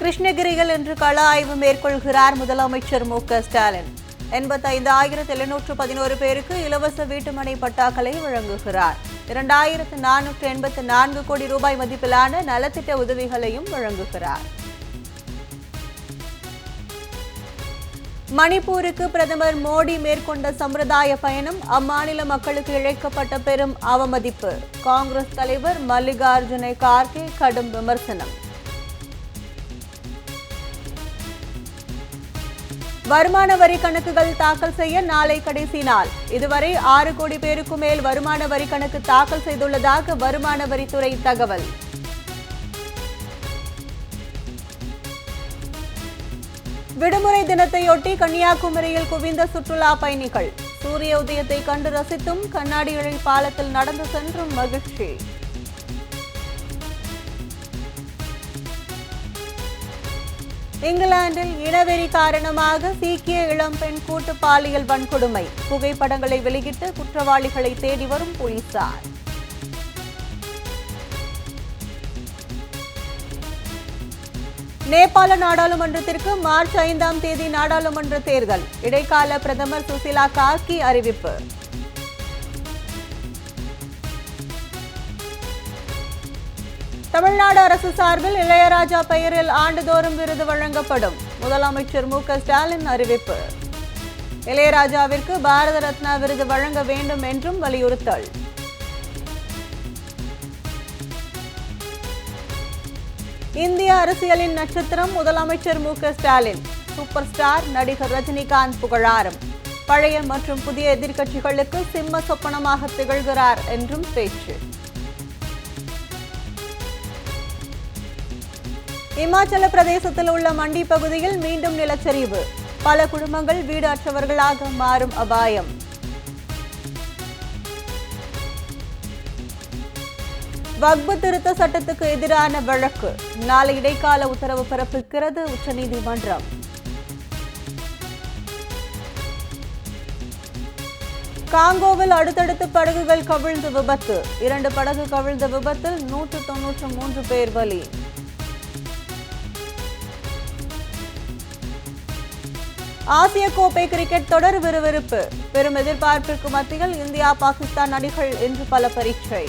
கிருஷ்ணகிரியில் இன்று கள ஆய்வு மேற்கொள்கிறார் முதலமைச்சர் மு க ஸ்டாலின். எண்பத்தைந்து ஆயிரத்து எழுநூற்று பதினோரு பேருக்கு இலவச வீட்டுமனை பட்டாக்களை வழங்குகிறார். இரண்டாயிரத்து நானூற்று எண்பத்து நான்கு கோடி ரூபாய் மதிப்பிலான நலத்திட்ட உதவிகளையும் வழங்குகிறார். மணிப்பூருக்கு பிரதமர் மோடி மேற்கொண்ட சம்பிரதாய பயணம் அம்மாநில மக்களுக்கு இழைக்கப்பட்ட பெரும் அவமதிப்பு. காங்கிரஸ் தலைவர் மல்லிகார்ஜுன கார்கே கடும் விமர்சனம். வருமான வரி கணக்குகள் தாக்கல் செய்ய நாளை கடைசி நாள். இதுவரை ஆறு கோடி பேருக்கு மேல் வருமான வரி கணக்கு தாக்கல் செய்துள்ளதாக வருமான வரித்துறை தகவல். விடுமுறை தினத்தையொட்டி கன்னியாகுமரியில் குவிந்த சுற்றுலா பயணிகள். சூரிய உதயத்தை கண்டு ரசித்தும் கண்ணாடி இழை பாலத்தில் நடந்து சென்றும் மகிழ்ச்சி. இங்கிலாந்தில் இனவெறி காரணமாக சீக்கிய இளம்பெண் கூட்டு பாலியல் வன்கொடுமை. புகைப்படங்களை வெளியிட்டு குற்றவாளிகளை தேடி வரும் போலீசார். நேபாள நாடாளுமன்றத்திற்கு மார்ச் ஐந்தாம் தேதி நாடாளுமன்ற தேர்தல். இடைக்கால பிரதமர் சுசிலா கார்கி அறிவிப்பு. தமிழ்நாடு அரசு சார்பில் இளையராஜா பெயரில் ஆண்டுதோறும் விருது வழங்கப்படும். முதலமைச்சர் மு க ஸ்டாலின் அறிவிப்பு. இளையராஜாவிற்கு பாரத ரத்னா விருது வழங்க வேண்டும் என்றும் வலியுறுத்தல். இந்திய அரசியலின் நட்சத்திரம் முதலமைச்சர் மு க ஸ்டாலின். சூப்பர் ஸ்டார் நடிகர் ரஜினிகாந்த் புகழாரம். பழைய மற்றும் புதிய எதிர்க்கட்சிகளுக்கு சிம்ம சொப்பனமாக திகழ்கிறார் என்றும் பேச்சு. இமாச்சல பிரதேசத்தில் உள்ள மண்டி பகுதியில் மீண்டும் நிலச்சரிவு. பல குடும்பங்கள் வீடு அற்றவர்களாக மாறும் அபாயம். வக்பு திருத்த சட்டத்துக்கு எதிரான வழக்கு. நாளை இடைக்கால உத்தரவு பிறப்பிக்கிறது உச்சநீதிமன்றம். காங்கோவில் அடுத்தடுத்து படகுகள் கவிழ்ந்து விபத்து. இரண்டு படகு கவிழ்ந்த விபத்தில் நூற்று தொன்னூற்று மூன்று பேர் பலி. ஆசிய கோப்பை கிரிக்கெட் தொடர் விறுவிறுப்பு. பெரும் எதிர்பார்ப்பிற்கு மத்தியில் இந்தியா பாகிஸ்தான் அணிகள் இன்று பல பரீட்சை.